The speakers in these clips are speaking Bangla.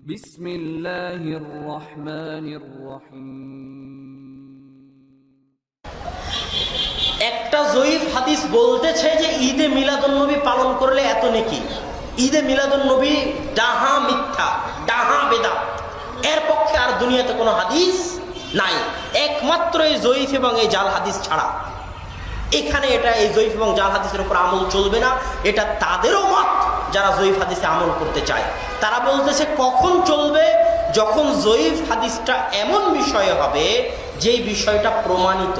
بسم الله الرحمن الرحيم একটা জয়ীফ হাদিস বলতেছে যে ঈদে মিলাদুন্নবী পালন করলে এত নেকি ঈদে মিলাদুন্নবী ডাহা মিথ্যা ডাহা বেদা এর পক্ষে আর দুনিয়াতে কোনো হাদিস নাই একমাত্র এই জয়ীফ এবং এই জাল হাদিস ছাড়া এখানে এটা এই জয়ীফ এবং জাল হাদিসের উপর আমল চলবে না এটা তাদেরও মত যারা জয়ীফ হাদিসে আমল করতে চায়। তারা বলতেছে, কখন চলবে? যখন জয়ীফ হাদিসটা এমন বিষয়ে হবে, যেই বিষয়টা প্রমাণিত।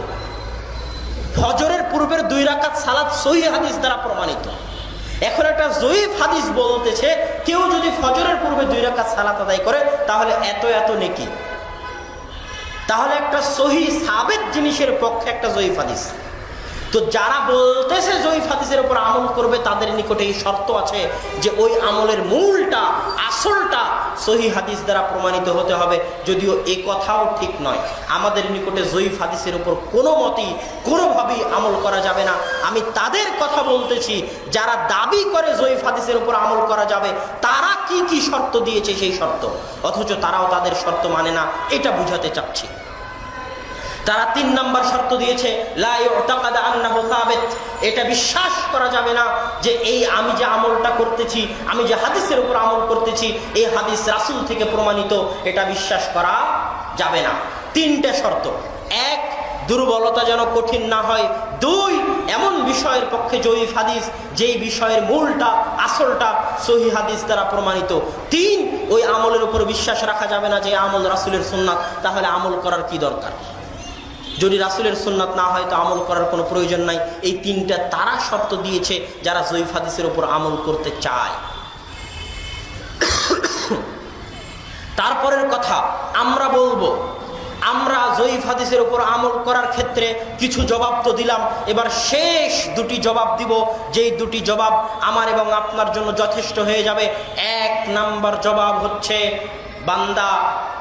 ফজরের পূর্বের দুই রাকাত সালাদ সহি হাদিস দ্বারা প্রমাণিত। এখন একটা জয়ীফ হাদিস বলতেছে, কেউ যদি ফজরের পূর্বে দুই রাকাত সালাত আদায় করে, তাহলে এত এত নেকি। তাহলে একটা সহি সাবেক জিনিসের পক্ষে একটা জয়ীফ হাদিস। তো যারা বলতেছে জয়ীফ হাদিসের উপর আমল করবে, তাদের নিকটে এই শর্ত আছে যে ওই আমলের মূলটা, আসলটা সহি হাদিস দ্বারা প্রমাণিত হতে হবে। যদিও এ কথাও ঠিক নয়। আমাদের নিকটে জয়ীফ হাদিসের উপর কোনো মতেই, কোনোভাবেই আমল করা যাবে না। আমি তাদের কথা বলতেছি, যারা দাবি করে জয়ীফ হাদিসের উপর আমল করা যাবে, তারা কি কি শর্ত দিয়েছে সেই শর্ত? অথচ তারাও তাদের শর্ত মানে না, এটা বুঝাতে চাচ্ছি। তারা তিন নাম্বার শর্ত দিয়েছে এটা বিশ্বাস করা যাবে না যে এই আমি যে আমলটা করতেছি, আমি যে হাদিসের উপর আমল করতেছি, এই হাদিস রাসুল থেকে প্রমাণিত, এটা বিশ্বাস করা যাবে না। তিনটে শর্ত। এক, দুর্বলতা যেন কঠিন না হয়। দুই, এমন বিষয়ের পক্ষে জয়ীফ হাদিস, যেই বিষয়ের মূলটা, আসলটা সহি হাদিস দ্বারা প্রমাণিত। তিন, ওই আমলের উপর বিশ্বাস রাখা যাবে না যে আমল রাসুলের সুন্নাত, তাহলে আমল করার কি দরকার? যদি রাসুলের সুন্নাত না হয় তো আমল করার কোনো প্রয়োজন নাই। এই তিনটা তারা শর্ত দিয়েছে যারা জয়ীফ হাদিসের উপর আমল করতে চায়। তারপরের কথা, আমরা বলব, আমরা জয়ীফ হাদিসের উপর আমল করার ক্ষেত্রে কিছু জবাব তো দিলাম, এবার শেষ দুটি জবাব দিব। যেই দুটি জবাব আমার এবং আপনার জন্য যথেষ্ট হয়ে যাবে। এক নাম্বার জবাব হচ্ছে, বান্দা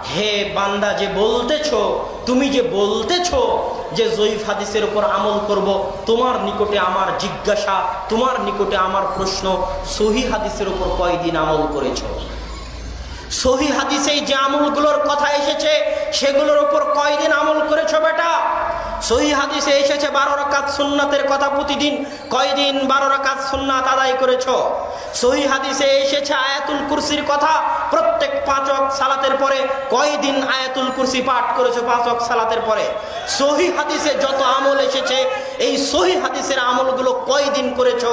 হে বান্দা, যে বলতেছ, তুমি যে বলতেছ যে জয়ীফ হাদিসের উপর আমল করব, তোমার নিকটে আমার জিজ্ঞাসা, তোমার নিকটে আমার প্রশ্ন, সহি হাদিসের উপর কয়দিন আমল করেছ? সহি হাদিসে যে আমলগুলোর কথা এসেছে, সেগুলোর উপর কয়দিন আমল করেছ বেটা? সহি হাদিসে এসেছে, বারো রাকাত সুন্নাতের কথা প্রতিদিন। কয়দিন বারো রাকাত সুন্নাত আদায় করেছ? সহি হাদিসে এসেছে আয়াতুল কুরসির কথা। প্রত্যেক পাঁচ ওয়াক্ত সালাতের পরে কয়দিন আয়াতুল কুরসি পাঠ করেছ পাঁচ ওয়াক্ত সালাতের পরে? সহি হাদিসে যত আমল এসেছে, এই সহি হাদিসের আমলগুলো কয়দিন করেছ?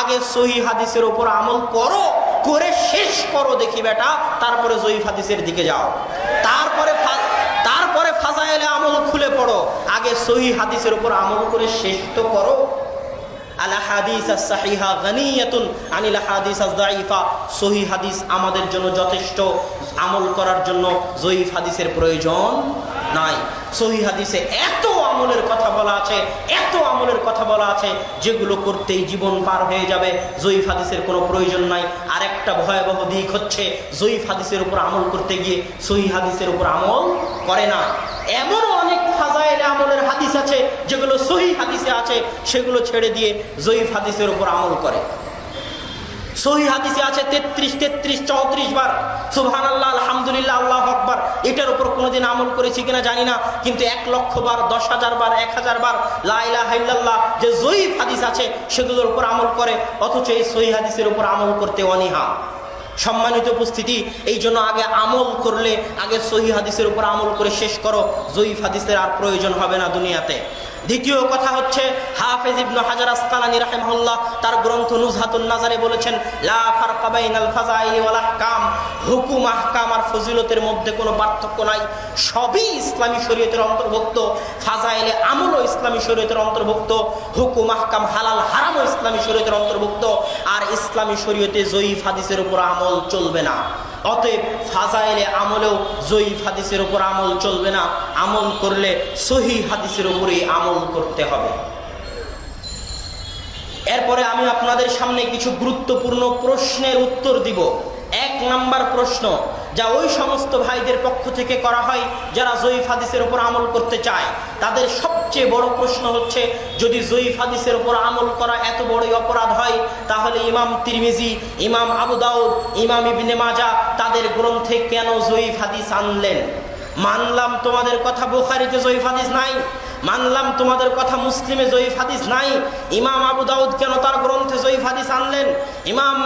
আগে সহি হাদিসের উপর আমল করো, করে শেষ করো দেখি বেটা, তারপরে জয়ীফ হাদিসের দিকে যাও। তারপরে খুলে পড়ো। আগে সহি হাদিসের উপর আমল করে শেষ তো করো আমাদের জন্য যথেষ্ট। আমল করার জন্য জয়ীফ হাদিসের প্রয়োজন নাই। সহি হাদিসে এত আমলের কথা বলা আছে, এত আমলের কথা বলা আছে, যেগুলো করতেই জীবন পার হয়ে যাবে। জয়ীফ হাদিসের কোনো প্রয়োজন নাই। আর একটা ভয়াবহ দিক হচ্ছে, জয়ীফ হাদিসের উপর আমল করতে গিয়ে সহি হাদিসের উপর আমল করে না। ফাজাইলে আমলের হাদিস আছে, যেগুলো সহি হাদিসে আছে, সেগুলো ছেড়ে দিয়ে জয়ীফ হাদিসের উপর আমল করে। সহি হাদিসে আছে তেত্রিশ তেত্রিশ, চৌত্রিশ বার সুবহান আল্লাহ আলহামদুলিল্লাহ, আল্লাহ এটার উপর কোনোদিন আমল করেছি কিনা জানি না, কিন্তু এক লক্ষ বার, দশ হাজার বার, এক হাজার বার লাইলা হাইল্লাহ যে জয়ীফ হাদিস আছে, সেগুলোর উপর আমল করে, অথচ এই সহি হাদিসের উপর আমল করতে অনীহা। সম্মানিত উপস্থিতি, এই জন্য আগে আমল করলে, আগে সহি হাদিসের উপর আমল করে শেষ করো। জয়ীফ হাদিসের আর প্রয়োজন হবে না দুনিয়াতে। দ্বিতীয় কথা হচ্ছে, হাফেজ ইবনু হাজার আসকালানি রাহিমাহুল্লাহ তার গ্রন্থ নুজহাতুন নাজারে বলেছেন, লা আহকাম। হুকুম, আহকাম আর ফজিলতের মধ্যে কোনো পার্থক্য নাই। সবই ইসলামী শরীয়তের অন্তর্ভুক্ত। ফাজাইলে আমলও ইসলামী শরীয়তের অন্তর্ভুক্ত। হুকুম, আহকাম, হালাল, হারামও ইসলামী শরীয়তের অন্তর্ভুক্ত। আর ইসলামী শরীয়তে জয়ীফ হাদিসের উপর আমল চলবে না। অতএব ফাজাইলে আমলেও জয়ীফ হাদিসের উপর আমল চলবে না। আমল করলে সহি হাদিসের উপরেই আমল করতে হবে। এরপরে আমি আপনাদের সামনে কিছু গুরুত্বপূর্ণ প্রশ্নের উত্তর দিব। এক নাম্বার প্রশ্ন যা ওই সমস্ত ভাইদের পক্ষ থেকে করা হয়, যারা জয়ীফ হাদিসের ওপর আমল করতে চায়। তাদের সবচেয়ে বড় প্রশ্ন হচ্ছে, যদি জয়ীফ হাদিসের ওপর আমল করা এত বড়ই অপরাধ হয়, তাহলে ইমাম তিরমিজি, ইমাম আবু দাউদ, ইমাম ইবনে মাজা তাদের গ্রন্থে কেন জয়ীফ হাদিস আনলেন? মানলাম তোমাদের কথা বোখারিতে জয়ীফ হাদিস নাই। মানলাম তোমাদের কথা মুসলিমে জয়ীফ হাদিস নাই। ইমাম আবু দাউদ কেন তার গ্রন্থে জয়ীফ হাদিস আনলেন? ইমাম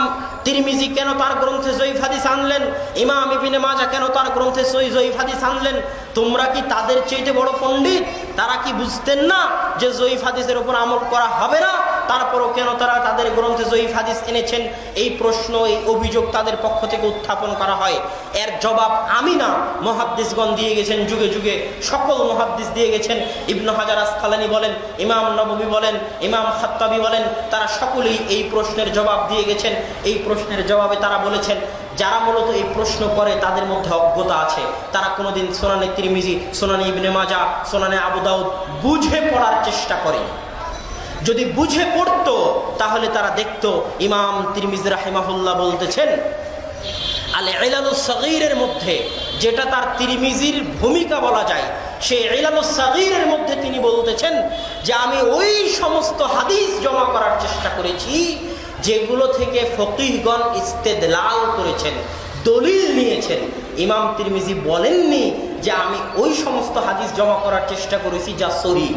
তিরমিজি কেন তার গ্রন্থে জয়ীফ হাদিস আনলেন? ইমাম ইবিনে মাজা কেন তার গ্রন্থে সই জয়ীফ হাদিস আনলেন? তোমরা কি তাদের চেয়েতে বড় পণ্ডিত? তারা কি বুঝতেন না যে জয়ীফ হাদিসের উপর আমল করা হবে না? তারপরও কেন তারা তাদের গ্রন্থে জয়ীফ হাদিস এনেছেন? এই প্রশ্ন, এই অভিযোগ তাদের পক্ষ থেকে উত্থাপন করা হয়। এর জবাব আমি না মহাদ্দিসগণ দিয়ে গেছেন, যুগে যুগে সকল মহাদ্দিস দিয়ে গেছেন। ইবনু হাজার আসকালানি বলেন, ইমাম নববী বলেন, ইমাম খাত্তাবি বলেন, তারা সকলেই এই প্রশ্নের জবাব দিয়ে গেছেন। এই প্রশ্নের জবাবে তারা বলেছেন, যারা মূলত এই প্রশ্ন করে তাদের মধ্যে অজ্ঞতা আছে। তারা কোনোদিন সোনানে তিরমিজি, সোনানে ইবনে মাজা সোনানে আবু দাউদ বুঝে পড়ার চেষ্টা করে যদি বুঝে পড়তো, তাহলে তারা দেখতো ইমাম তিরমিজ রাহিমাহুল্লাহ বলতেছেন আলে ইলালুস সগীরের মধ্যে যেটা তার তিরমিজির ভূমিকা বলা যায় সে ইলালুস সগীরের মধ্যে তিনি বলতেছেন যে আমি ওই সমস্ত হাদিস জমা করার চেষ্টা করেছি, যেগুলো থেকে ফকিহগণ ইস্তেদলাল করেছেন, দলিল নিয়েছেন। ইমাম তিরমিজি বলেননি যে আমি ওই সমস্ত হাদিস জমা করার চেষ্টা করেছি যা সহি।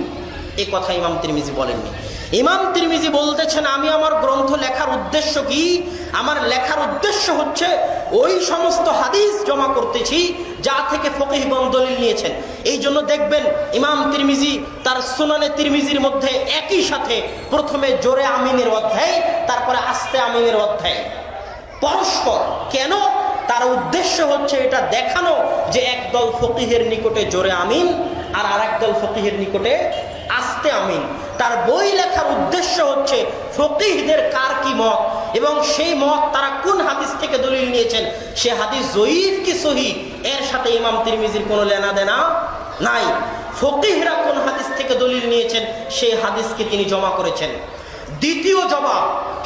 এ কথা ইমাম তিরমিজি বলেননি। ইমাম তিরমিজি বলতেছেন, আমি আমার গ্রন্থ লেখার উদ্দেশ্য কি? আমার লেখার উদ্দেশ্য হচ্ছে, ওই সমস্ত হাদিস জমা করতেছি, যা থেকে ফকিহগণ দলিল নিয়েছেন। এই জন্য দেখবেন, ইমাম তিরমিজি তার সুনানে তিরমিজির মধ্যে একই সাথে প্রথমে জোরে আমিনের অধ্যায়, তারপরে আস্তে আমিনের অধ্যায়। পরস্পর কেন? তার উদ্দেশ্য হচ্ছে এটা দেখানো যে একদল ফকিহের নিকটে জোরে আমিন, আর আরেক দল ফকিহের নিকটে আস্তে আমিন। তার বই লেখার উদ্দেশ্য হচ্ছে ফকিহদের কার কি মত? এবং সেই মত তারা কোন হাদিস থেকে দলিল নিয়েছেন? সে হাদিস জয়ীফ কি সহি? এর সাথে ইমাম তিরমিজির কোনো লেনা দেনা নাই। ফকিহরা কোন হাদিস থেকে দলিল নিয়েছেন? সেই হাদিসকে তিনি জমা করেছেন। দ্বিতীয় জবাব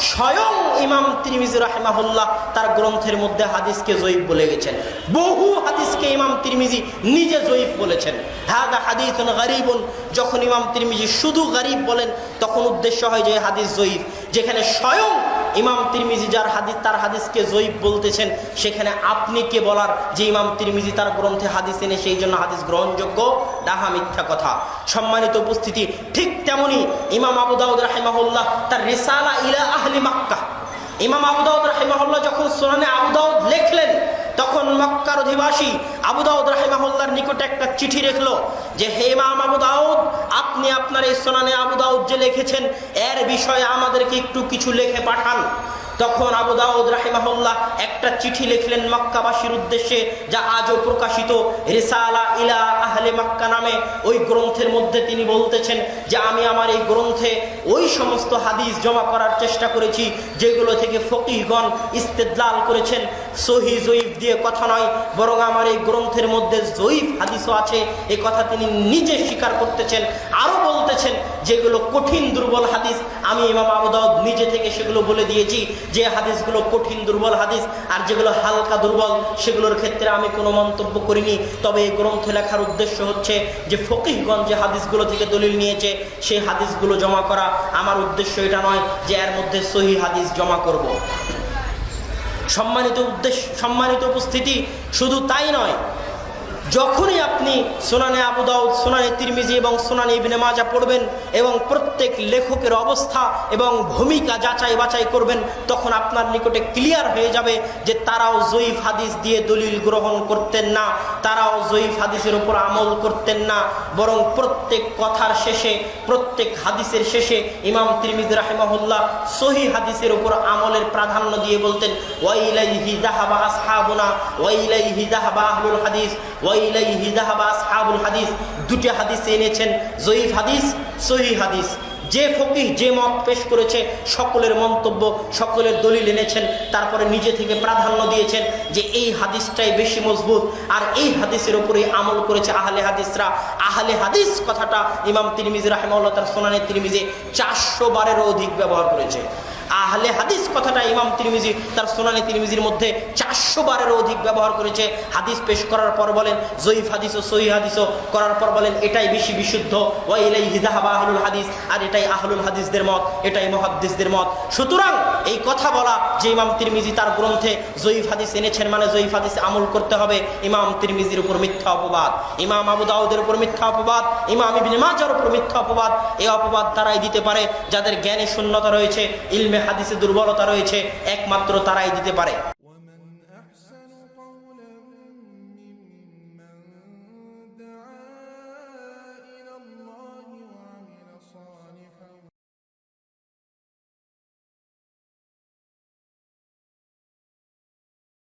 স্বয়ং ইমাম তিরমিজি রাহেমাহুল্লাহ তার গ্রন্থের মধ্যে হাদিসকে জয়ীফ বলে গেছেন। বহু হাদিসকে ইমাম তিরমিজি নিজে জয়ীফ বলেছেন। হাদা হাদিস গরিবন, যখন ইমাম তিরমিজি শুধু গরিব বলেন, তখন উদ্দেশ্য হয় যে হাদিস জয়ীফ, যেখানে স্বয়ং ইমাম তিরমিজি যার হাদিস, তার হাদিসকে জয়ীব বলতেছেন, সেখানে আপনি কে বলার? যে ইমাম তিরমিজি তার গ্রন্থে হাদিস এনে সেই জন্য হাদিস গ্রহণযোগ্য, ডাহা মিথ্যা কথা। সম্মানিত উপস্থিতি, ঠিক তেমনি ইমাম আবু দাউদ রাহেমাহুল্লাহ তার রিসালা ইলা আহলি মাক্কা। ইমাম আবু দাউদ রাহিমাহুল্লাহ যখন সোনানে আবু দাউদ লেখলেন তখন মক্কার অধিবাসী আবু দাউদ রাহেমাহুল্লার নিকটে একটা চিঠি রেখল যে, হে মাম আবু দাউদ, আপনি আপনার এই সোনানে আবু দাউদ যে লিখেছেন, এর বিষয়ে আমাদেরকে একটু কিছু লেখে পাঠান। তখন আবু দাউদ রাহিমাহুল্লাহ একটা চিঠি লিখলেন মক্কাবাসীর উদ্দেশ্যে, যা আজও প্রকাশিত রিসালা ইলা আহলে মক্কা নামে। ওই গ্রন্থের মধ্যে তিনি বলতেছেন যে, আমি আমার এই গ্রন্থে ওই সমস্ত হাদিস জমা করার চেষ্টা করেছি, যেগুলো থেকে ফকিহগণ ইস্তেদলাল করেছেন। সহি জয়ীফ দিয়ে কথা নয়, বরং আমার এই গ্রন্থের মধ্যে জয়ীফ হাদিসও আছে। এ কথা তিনি নিজে স্বীকার করতেছেন। আরও বলতেছেন, যেগুলো কঠিন দুর্বল হাদিস, আমি ইমাম আবু দাউদ নিজে থেকে সেগুলো বলে দিয়েছি, যে হাদিসগুলো কঠিন দুর্বল হাদিস আর যেগুলো হালকা দুর্বল, সেগুলোর ক্ষেত্রে আমি কোনো মন্তব্য করিনি তবে এই গ্রন্থ লেখার উদ্দেশ্য হচ্ছে যে ফকিহগঞ্জ যে হাদিসগুলো থেকে দলিল নিয়েছে, সেই হাদিসগুলো জমা করা আমার উদ্দেশ্য এটা নয় যে এর মধ্যে সহি হাদিস জমা করব। সম্মানিত উদ্দেশ্য, সম্মানিত উপস্থিতি শুধু তাই নয় যখনই আপনি সোনানে আবু দাউদ, সোনানে তিরমিজি এবং সোনানে ইবনে মাজা পড়বেন এবং প্রত্যেক লেখকের অবস্থা এবং ভূমিকা যাচাই বাছাই করবেন, তখন আপনার নিকটে ক্লিয়ার হয়ে যাবে যে তারাও জয়ীফ হাদিস দিয়ে দলিল গ্রহণ করতেন না, তারাও জয়ীফ হাদিসের উপর আমল করতেন না। বরং প্রত্যেক কথার শেষে, প্রত্যেক হাদিসের শেষে ইমাম তিরমিজ রাহেমাহুল্লাহ সহি হাদিসের উপর আমলের প্রাধান্য দিয়ে বলতেন, ওয়াইলাইহি যাহাবা আসহাবুনা, ওয়াইলাইহি যাহাবা আহলুল হাদিস। হাদিস। দুটি হাদিস এনেছেন, জয়ীফ হাদিস সহি হাদিস। যে ফকিহ, যে মত পেশ করেছে, সকলের মন্তব্য, সকলের দলিল এনেছেন, তারপরে নিজে থেকে প্রাধান্য দিয়েছেন যে এই হাদিসটাই বেশি মজবুত। আর এই হাদিসের উপরেই আমল করেছে আহলে হাদিসরা। আহলে হাদিস কথাটা ইমাম তিরমিজি রাহেমাল্লাহ তার সোনানে তিরমিজে চারশো বারেরও অধিক ব্যবহার করেছে। আহলে হাদিস কথাটা ইমাম তিরমিজি তার সোনানি তিরমিজির মধ্যে চারশো বারেরও অধিক ব্যবহার করেছে। হাদিস পেশ করার পর বলেন, জয়ীফ হাদিস ও সহি হাদিসও করার পর বলেন, এটাই বেশি বিশুদ্ধ। ওয়াইলাই হিদাহাবা আহলুল হাদিস, আর এটাই আহলুল হাদিসদের মত, এটাই মহাদ্দিসদের মত। সুতরাং এই কথা বলা যে ইমাম তিরমিজি তার গ্রন্থে জয়ীফ হাদিস এনেছেন মানে জয়ীফ হাদিস আমল করতে হবে, ইমাম তিরমিজির উপর মিথ্যা অপবাদ। ইমাম আবু দাউদের উপর মিথ্যা অপবাদ, ইমাম ইবনে মাজার উপর মিথ্যা অপবাদ এই অপবাদ তারাই দিতে পারে। যাদের জ্ঞানে শূন্যতা রয়েছে, ইলমে হাদিসে দুর্বলতা রয়েছে একমাত্র তারাই দিতে পারে।